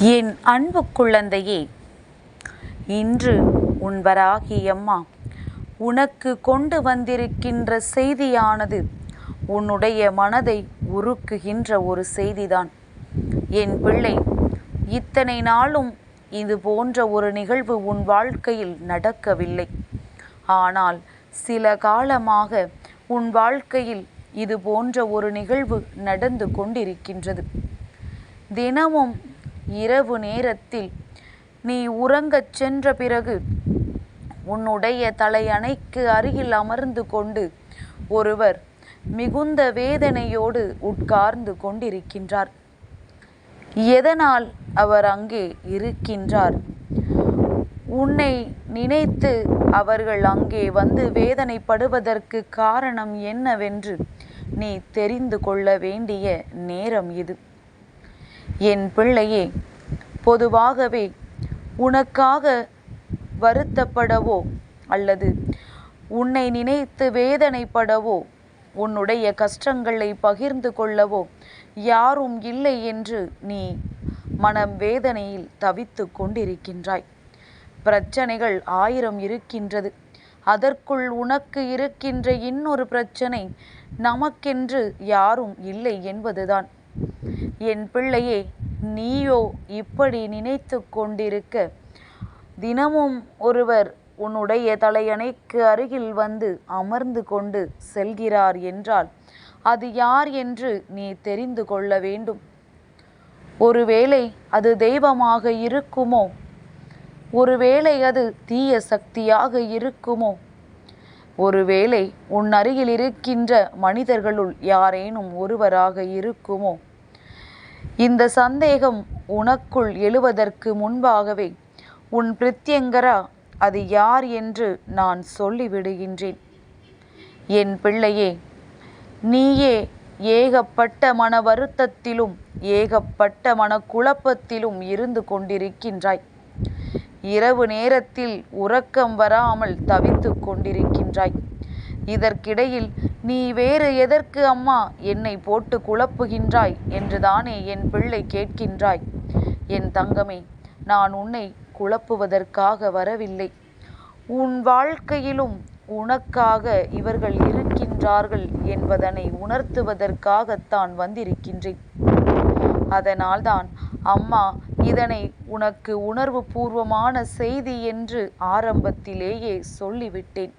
என் அன்பு குழந்தையே இன்று உன்வராகியம்மா உனக்கு கொண்டு வந்திருக்கின்ற செய்தியானது உன்னுடைய மனதை உருக்குகின்ற ஒரு செய்திதான். என் பிள்ளை இத்தனை நாளும் இது போன்ற ஒரு நிகழ்வு உன் வாழ்க்கையில் நடக்கவில்லை. ஆனால் சில காலமாக உன் வாழ்க்கையில் இது போன்ற ஒரு நிகழ்வு நடந்து கொண்டிருக்கின்றது. தினமும் இரவு நேரத்தில் நீ உறங்கச் சென்ற பிறகு உன்னுடைய தலையணைக்கு அருகில் அமர்ந்து கொண்டு ஒருவர் மிகுந்த வேதனையோடு உட்கார்ந்து கொண்டிருக்கின்றார். எதனால் அவர் அங்கே இருக்கின்றார்? உன்னை நினைத்து அவர்கள் அங்கே வந்து வேதனைப்படுவதற்கு காரணம் என்னவென்று நீ தெரிந்து கொள்ள வேண்டிய நேரம் இது. என் பிள்ளையே பொதுவாகவே உனக்காக வருத்தப்படவோ அல்லது உன்னை நினைத்து வேதனைப்படவோ உன்னுடைய கஷ்டங்களை பகிர்ந்து கொள்ளவோ யாரும் இல்லை என்று நீ மனம் வேதனையில் தவித்து கொண்டிருக்கின்றாய். பிரச்சனைகள் ஆயிரம் இருக்கின்றது. அதற்குள் உனக்கு இருக்கின்ற இன்னொரு பிரச்சனை நமக்கென்று யாரும் இல்லை என்பதுதான். என் பிள்ளையே நீயோ இப்படி நினைத்து கொண்டிருக்க. தினமும் ஒருவர் உன்னுடைய தலையணைக்கு அருகில் வந்து அமர்ந்து கொண்டு செல்கிறார் என்றால் அது யார் என்று நீ தெரிந்து கொள்ள வேண்டும். ஒருவேளை அது தெய்வமாக இருக்குமோ? ஒருவேளை அது தீய சக்தியாக இருக்குமோ? ஒருவேளை உன் அருகில் இருக்கின்ற மனிதர்களுள் யாரேனும் ஒருவராக இருக்குமோ? இந்த சந்தேகம் உனக்குள் எழுவதற்கு முன்பாகவே உன் பிரித்யங்கரா அது யார் என்று நான் சொல்லிவிடுகின்றேன். என் பிள்ளையே நீயே ஏகப்பட்ட மன வருத்தத்திலும் ஏகப்பட்ட மன குழப்பத்திலும் இருந்து கொண்டிருக்கின்றாய். இரவு நேரத்தில் உறக்கம் வராமல் தவித்து கொண்டிருக்கின்றாய். இதற்கிடையில் நீ வேறு எதற்கு அம்மா? என்னை போட்டு குழப்புகின்றாய் என்றுதானே என் பிள்ளை கேட்கின்றாய். என் தங்கமே நான் உன்னை குழப்புவதற்காக வரவில்லை. உன் வாழ்க்கையிலும் உனக்காக இவர்கள் இருக்கின்றார்கள் என்பதனை உணர்த்துவதற்காகத்தான் வந்திருக்கின்றேன். அதனால்தான் அம்மா இதனை உனக்கு உணர்வு பூர்வமான செய்தி என்று ஆரம்பத்திலேயே சொல்லிவிட்டேன்.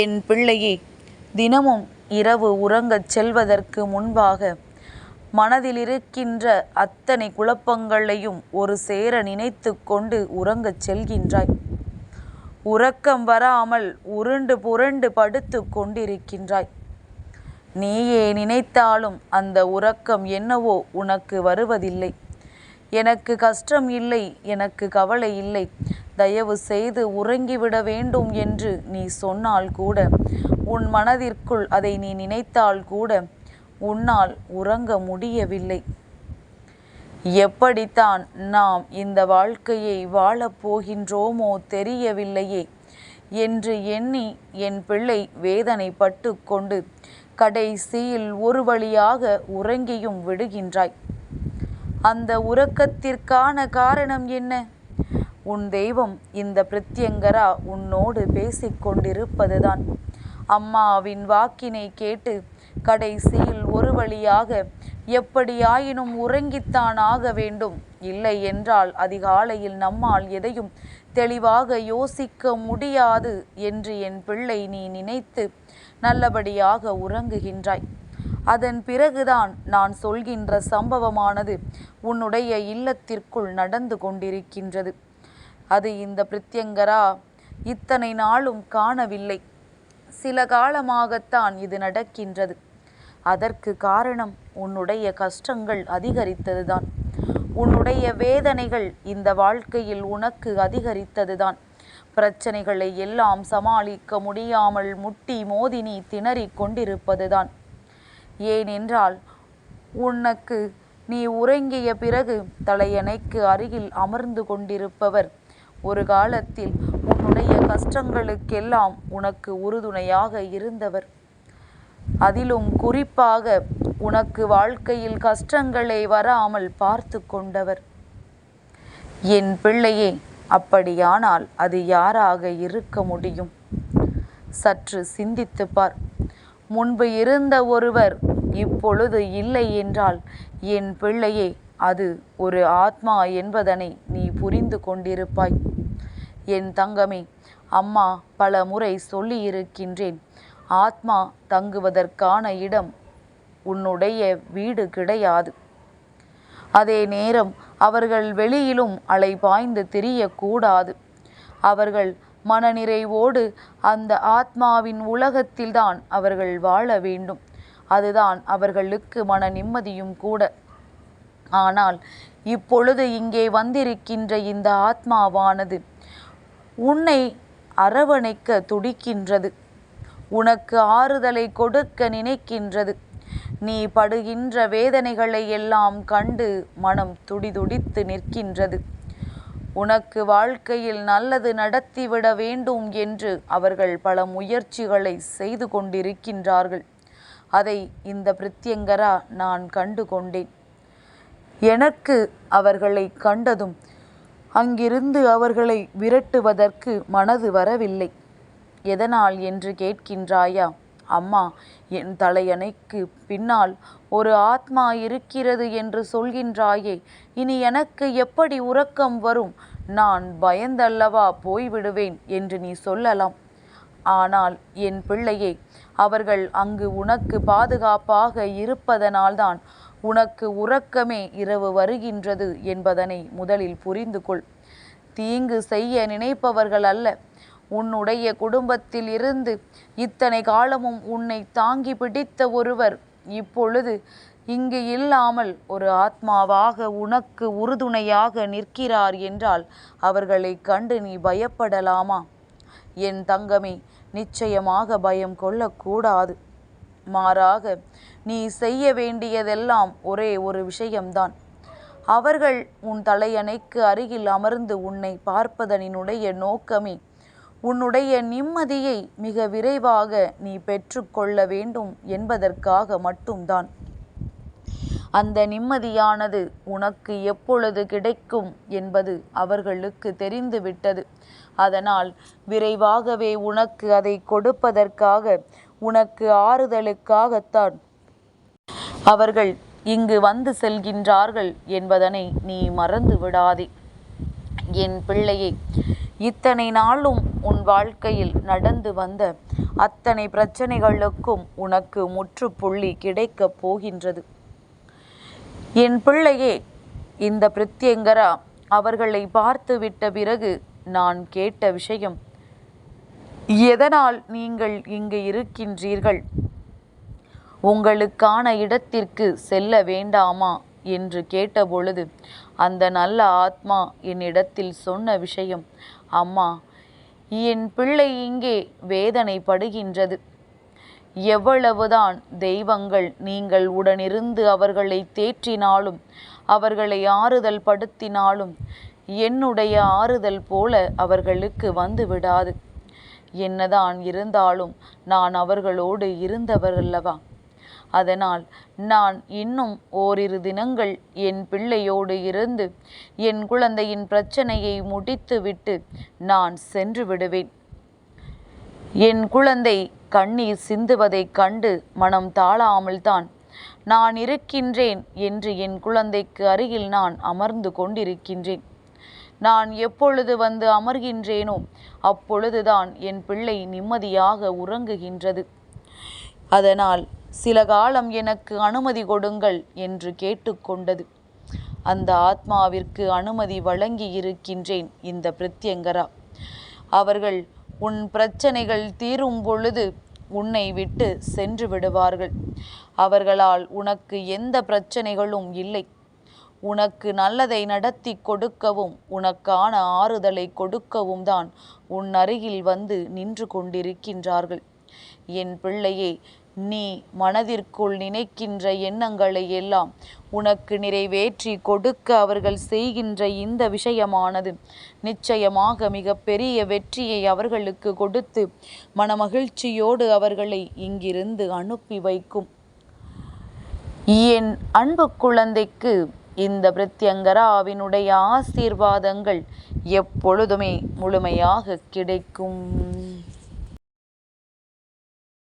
என் பிள்ளையே தினமும் இரவு உறங்கச் செல்வதற்கு முன்பாக மனதில் இருக்கின்ற அத்தனை குழப்பங்களையும் ஒரு சேர நினைத்து கொண்டு உறங்கச் செல்கின்றாய். உறக்கம் வராமல் உருண்டு புரண்டு படுத்து கொண்டிருக்கின்றாய். நீயே நினைத்தாலும் அந்த உறக்கம் என்னவோ உனக்கு வருவதில்லை. எனக்கு கஷ்டம் இல்லை எனக்கு கவலை இல்லை. தயவு செய்து உறங்கிவிட வேண்டும் என்று நீ சொன்னால் கூட உன் மனதிற்குள் அதை நீ நினைத்தால் கூட உன்னால் உறங்க முடியவில்லை. எப்படித்தான் நாம் இந்த வாழ்க்கையை வாழப்போகின்றோமோ தெரியவில்லையே என்று எண்ணி என் பிள்ளை வேதனைப்பட்டு கொண்டு கடைசியில் ஒரு வழியாக உறங்கியும் விடுகின்றாய். அந்த உறக்கத்திற்கான காரணம் என்ன? உன் தெய்வம் இந்த பிரத்யங்கரா உன்னோடு பேசிக்கொண்டிருப்பதுதான். அம்மாவின் வாக்கினை கேட்டு கடைசியில் ஒரு வழியாக எப்படியாயினும் உறங்கித்தான் ஆக வேண்டும். இல்லை என்றால் அதிகாலையில் நம்மால் எதையும் தெளிவாக யோசிக்க முடியாது என்று என் பிள்ளை நீ நினைத்து நல்லபடியாக உறங்குகின்றாய். அதன் பிறகுதான் நான் சொல்கின்ற சம்பவமானது உன்னுடைய இல்லத்திற்குள் நடந்து கொண்டிருக்கின்றது. அது இந்த பிரித்யங்கரா இத்தனை நாளும் காணவில்லை. சில காலமாகத்தான் இது நடக்கின்றது. அதற்கு காரணம் உன்னுடைய கஷ்டங்கள் அதிகரித்ததுதான். உன்னுடைய வேதனைகள் இந்த வாழ்க்கையில் உனக்கு அதிகரித்ததுதான். பிரச்சனைகளை எல்லாம் சமாளிக்க முடியாமல் முட்டி மோதி நீ திணறிக் கொண்டிருப்பதுதான். ஏனென்றால் உனக்கு நீ உறங்கிய பிறகு தலையணைக்கு அருகில் அமர்ந்து கொண்டிருப்பவர். ஒரு காலத்தில் உன்னுடைய கஷ்டங்களுக்கெல்லாம் உனக்கு உறுதுணையாக இருந்தவர். அதிலும் குறிப்பாக உனக்கு வாழ்க்கையில் கஷ்டங்களை வராமல் பார்த்து கொண்டவர். என் பிள்ளையே அப்படியானால் அது யாராக இருக்க முடியும்? சற்று சிந்தித்து பார். முன்பு இருந்த ஒருவர் இப்பொழுது இல்லை என்றால் என் பிள்ளையே அது ஒரு ஆத்மா என்பதனை நீ புரிந்து கொண்டிருப்பாய். என் தங்கமே அம்மா பல முறை சொல்லியிருக்கின்றேன் ஆத்மா தங்குவதற்கான இடம் உன்னுடைய வீடு கிடையாது. அதே நேரம் அவர்கள் வெளியிலும் அலைபாய்ந்து திரியக்கூடாது. அவர்கள் மனநிறைவோடு அந்த ஆத்மாவின் உலகத்தில்தான் அவர்கள் வாழ வேண்டும். அதுதான் அவர்களுக்கு மன நிம்மதியும் கூட. ஆனால் இப்பொழுது இங்கே வந்திருக்கின்ற இந்த ஆத்மாவானது உன்னை அரவணைக்க துடிக்கின்றது. உனக்கு ஆறுதலை கொடுக்க நினைக்கின்றது. நீ படுகின்ற வேதனைகளை எல்லாம் கண்டு மனம் துடிதுடித்து நிற்கின்றது. உனக்கு வாழ்க்கையில் நல்லது நடத்திவிட வேண்டும் என்று அவர்கள் பல முயற்சிகளை செய்து கொண்டிருக்கின்றார்கள். அதை இந்த பிரித்யங்கரா நான் கண்டு கொண்டேன். எனக்கு அவர்களை கண்டதும் அங்கிருந்து அவர்களை விரட்டுவதற்கு மனது வரவில்லை. எதனால்? என்று கேட்கின்றாயா? அம்மா என் தலையணைக்கு பின்னால் ஒரு ஆத்மா இருக்கிறது என்று சொல்கின்றாயே இனி எனக்கு எப்படி உறக்கம் வரும்? நான் பயந்தல்லவா போய்விடுவேன் என்று நீ சொல்லலாம். ஆனால் என் பிள்ளையே அவர்கள் அங்கு உனக்கு பாதுகாப்பாக இருப்பதனால்தான் உனக்கு உறக்கமே இரவு வருகின்றது என்பதனை முதலில் புரிந்து கொள். தீங்கு செய்ய நினைப்பவர்கள் அல்ல. உன்னுடைய குடும்பத்தில் இருந்து இத்தனை காலமும் உன்னை தாங்கி பிடித்த ஒருவர் இப்பொழுது இங்கு இல்லாமல் ஒரு ஆத்மாவாக உனக்கு உறுதுணையாக நிற்கிறார் என்றால் அவர்களை கண்டு நீ பயப்படலாமா? என் தங்கமே நிச்சயமாக பயம் கொள்ளக்கூடாது. மாறாக நீ செய்ய வேண்டியதெல்லாம் ஒரே ஒரு விஷயம்தான். அவர்கள் உன் தலையணைக்கு அருகில் அமர்ந்து உன்னை பார்ப்பதனினுடைய நோக்கமே உன்னுடைய நிம்மதியை மிக விரைவாக நீ பெற்றுக்கொள்ள வேண்டும் என்பதற்காக மட்டும்தான். அந்த நிம்மதியானது உனக்கு எப்பொழுது கிடைக்கும் என்பது அவர்களுக்கு தெரிந்துவிட்டது. அதனால் விரைவாகவே உனக்கு அதை கொடுப்பதற்காக உனக்கு ஆறுதலுக்காகத்தான் அவர்கள் இங்கு வந்து செல்கின்றார்கள் என்பதனை நீ மறந்து விடாதே என் பிள்ளையை இத்தனை நாளும் உன் வாழ்க்கையில் நடந்து வந்த அத்தனை பிரச்சனைகளுக்கும் உனக்கு முற்றுப்புள்ளி கிடைக்கப் போகின்றது. என் பிள்ளையே இந்த பிரித்யங்கரா அவர்களை பார்த்துவிட்ட பிறகு நான் கேட்ட விஷயம் எதனால் நீங்கள் இங்கு இருக்கின்றீர்கள்? உங்களுக்கான இடத்திற்கு செல்ல வேண்டாமா? என்று கேட்டபொழுது அந்த நல்ல ஆத்மா என்னிடத்தில் சொன்ன விஷயம் அம்மா என் பிள்ளை இங்கே வேதனைப்படுகின்றது. எவ்வளவுதான் தெய்வங்கள் நீங்கள் உடனிருந்து அவர்களை தேற்றினாலும் அவர்களை ஆறுதல் படுத்தினாலும் என்னுடைய ஆறுதல் போல அவர்களுக்கு வந்து விடாது. என்னதான் இருந்தாலும் நான் அவர்களோடு இருந்தவரல்லவா? அதனால் நான் இன்னும் ஓரிரு தினங்கள் என் பிள்ளையோடு இருந்து என் குழந்தையின் பிரச்சனையை முடித்துவிட்டு நான் சென்று விடுவேன். என் குழந்தை கண்ணீர் சிந்துவதைக் கண்டு மனம் தாழாமல்தான். நான் இருக்கின்றேன் என்று என் குழந்தைக்கு அருகில் நான் அமர்ந்து கொண்டிருக்கின்றேன். நான் எப்பொழுது வந்து அமர்கின்றேனோ அப்பொழுதுதான் என் பிள்ளை நிம்மதியாக உறங்குகின்றது. அதனால் சில காலம் எனக்கு அனுமதி கொடுங்கள் என்று கேட்டுக்கொண்டது. அந்த ஆத்மாவிற்கு அனுமதி வழங்கி இருக்கின்றேன் இந்த பிரத்யங்கரா. அவர்கள் உன் பிரச்சனைகள் தீரும் பொழுது உன்னை விட்டு சென்று விடுவார்கள். அவர்களால் உனக்கு எந்த பிரச்சனைகளும் இல்லை. உனக்கு நல்லதை நடத்தி கொடுக்கவும் உனக்கான ஆறுதலை கொடுக்கவும் தான் உன் அருகில் வந்து நின்று கொண்டிருக்கின்றார்கள். என் பிள்ளையே நீ மனதிற்குள் நினைக்கின்ற எண்ணங்களை எல்லாம் உனக்கு நிறைவேற்றி கொடுக்க அவர்கள் செய்கின்ற இந்த விஷயமானது. நிச்சயமாக மிக பெரிய வெற்றியை அவர்களுக்கு கொடுத்து மனமகிழ்ச்சியோடு அவர்களை இங்கிருந்து அனுப்பி வைக்கும். என் அன்பு குழந்தைக்கு இந்த பிரத்யங்கராவினுடைய ஆசீர்வாதங்கள் எப்பொழுதுமே முழுமையாக கிடைக்கும்.